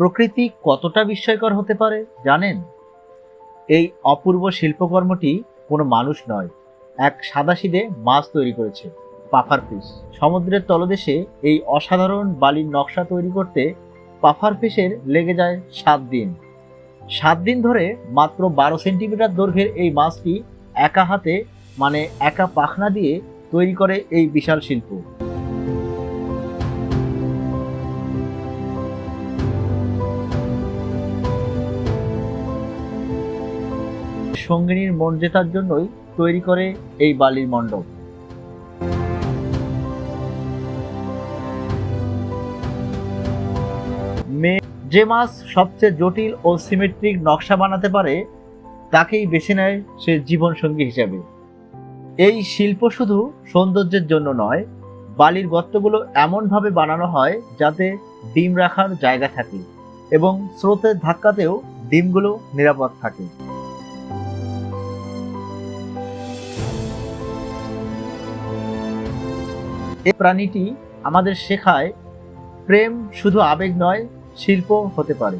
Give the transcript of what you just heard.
প্রকৃতি কতটা বিস্ময়কর হতে পারে, জানেন? এই অপূর্ব শিল্পকর্মটি কোনো মানুষ নয়, এক সাদাসিধে মাছ তৈরি করেছে পাফার ফিশ সমুদ্রের তলদেশে এই অসাধারণ বালির নকশা তৈরি করতে পাফার ফিশের লেগে যায় সাত দিন। সাত দিন ধরে মাত্র বারো সেন্টিমিটার দৈর্ঘ্যের এই মাছটি একা হাতে মানে একা পাখনা দিয়ে তৈরি করে এই বিশাল শিল্প। সঙ্গিনীর মন জেতার জন্যই তৈরি করে এই বালির মণ্ডপ। যে মাছ সবচেয়ে জটিল ও সিমেট্রিক নকশা বানাতে পারে, তাকেই বেছে নেয় সে জীবনসঙ্গী হিসাবে। এই শিল্প শুধু সৌন্দর্যের জন্য নয়, বালির গর্তগুলো এমনভাবে বানানো হয় যাতে ডিম রাখার জায়গা থাকে এবং স্রোতের ধাক্কাতেও ডিমগুলো নিরাপদ থাকে। এই প্রাণীটি আমাদের শেখায় প্রেম শুধু আবেগ নয় শিল্প হতে পারে।